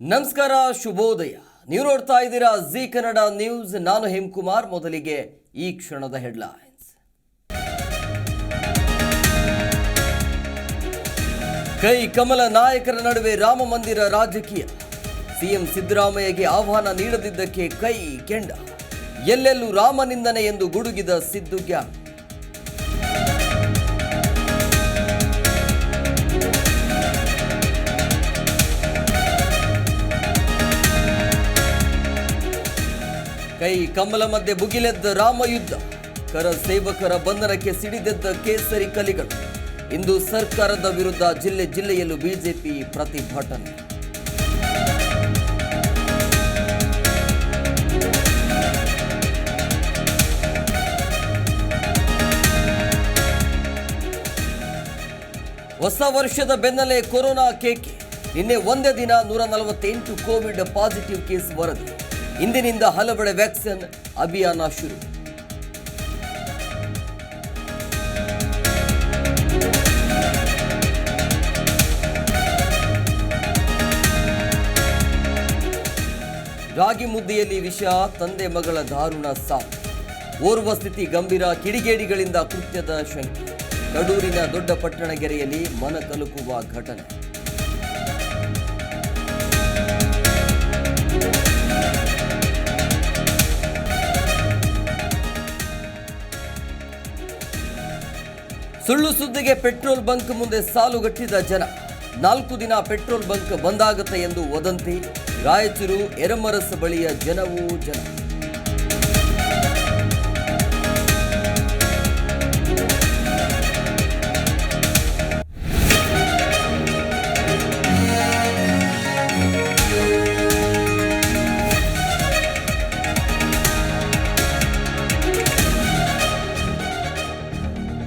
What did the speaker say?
ನಮಸ್ಕಾರ, ಶುಭೋದಯ. ನೀವು ನೋಡ್ತಾ ಇದ್ದೀರಾ ಜಿ ಕನ್ನಡ ನ್ಯೂಸ್. ನಾನು ಹೇಮಕುಮಾರ್. ಮೊದಲಿಗೆ ಈ ಕ್ಷಣದ ಹೆಡ್ಲೈನ್ಸ್. ಕೈ ಕಮಲ ನಾಯಕರ ನಡುವೆ ರಾಮ ಮಂದಿರ ರಾಜಕೀಯ. ಸಿಎಂ ಸಿದ್ದರಾಮಯ್ಯಗೆ ಆಹ್ವಾನ ನೀಡದಿದ್ದಕ್ಕೆ ಕೈ ಕೆಂಡ. ಎಲ್ಲೆಲ್ಲೂ ರಾಮನಿಂದನೆ ಎಂದು ಗುಡುಗಿದ ಸಿದ್ದು ಗ್ಯಾಂಗ್. ಕೈ ಕಮಲ ಮಧ್ಯೆ ಭುಗಿಲೆದ್ದ ರಾಮಯುದ್ಧ, ಕರ ಸೇವಕರ ಬಂಧನಕ್ಕೆ ಸಿಡಿದೆದ್ದ ಕೇಸರಿ ಕಲಿಗಳು. ಇಂದು ಸರ್ಕಾರದ ವಿರುದ್ಧ ಜಿಲ್ಲೆ ಜಿಲ್ಲೆಯಲ್ಲೂ ಬಿಜೆಪಿ ಪ್ರತಿಭಟನೆ. ಹೊಸ ವರ್ಷದ ಬೆನ್ನಲ್ಲೇ ಕೊರೋನಾ ಕೇಕೆ. ನಿನ್ನೆ ಒಂದೇ ದಿನ ನೂರ ನಲವತ್ತೆಂಟು ಕೋವಿಡ್ ಪಾಸಿಟಿವ್ ಕೇಸ್ ವರದಿ. ಇಂದಿನಿಂದ ಹಲವೆಡೆ ವ್ಯಾಕ್ಸಿನ್ ಅಭಿಯಾನ ಶುರು. ರಾಗಿ ಮುದ್ದೆಯಲ್ಲಿ ವಿಷ, ತಂದೆ ಮಗಳ ದಾರುಣ ಸಾವು. ಓರ್ವ ಸ್ಥಿತಿ ಗಂಭೀರ ಕಿಡಿಗೇಡಿಗಳಿಂದ ಕೃತ್ಯದ ಶಂಕೆ. ಕಡೂರಿನ ದೊಡ್ಡ ಪಟ್ಟಣಗೆರೆಯಲ್ಲಿ ಮನ ತಲುಪುವ ಘಟನೆ. ಸುಳ್ಳು ಸುದ್ದಿಗೆ ಪೆಟ್ರೋಲ್ ಬಂಕ್ ಮುಂದೆ ಸಾಲುಗಟ್ಟಿದ ಜನ. ನಾಲ್ಕು ದಿನ ಪೆಟ್ರೋಲ್ ಬಂಕ್ ಬಂದಾಗುತ್ತೆ ಎಂದು ವದಂತಿ. ರಾಯಚೂರು, ಎರಮರಸ್ ಬಳಿಯ ಜನವೂ ಜನ.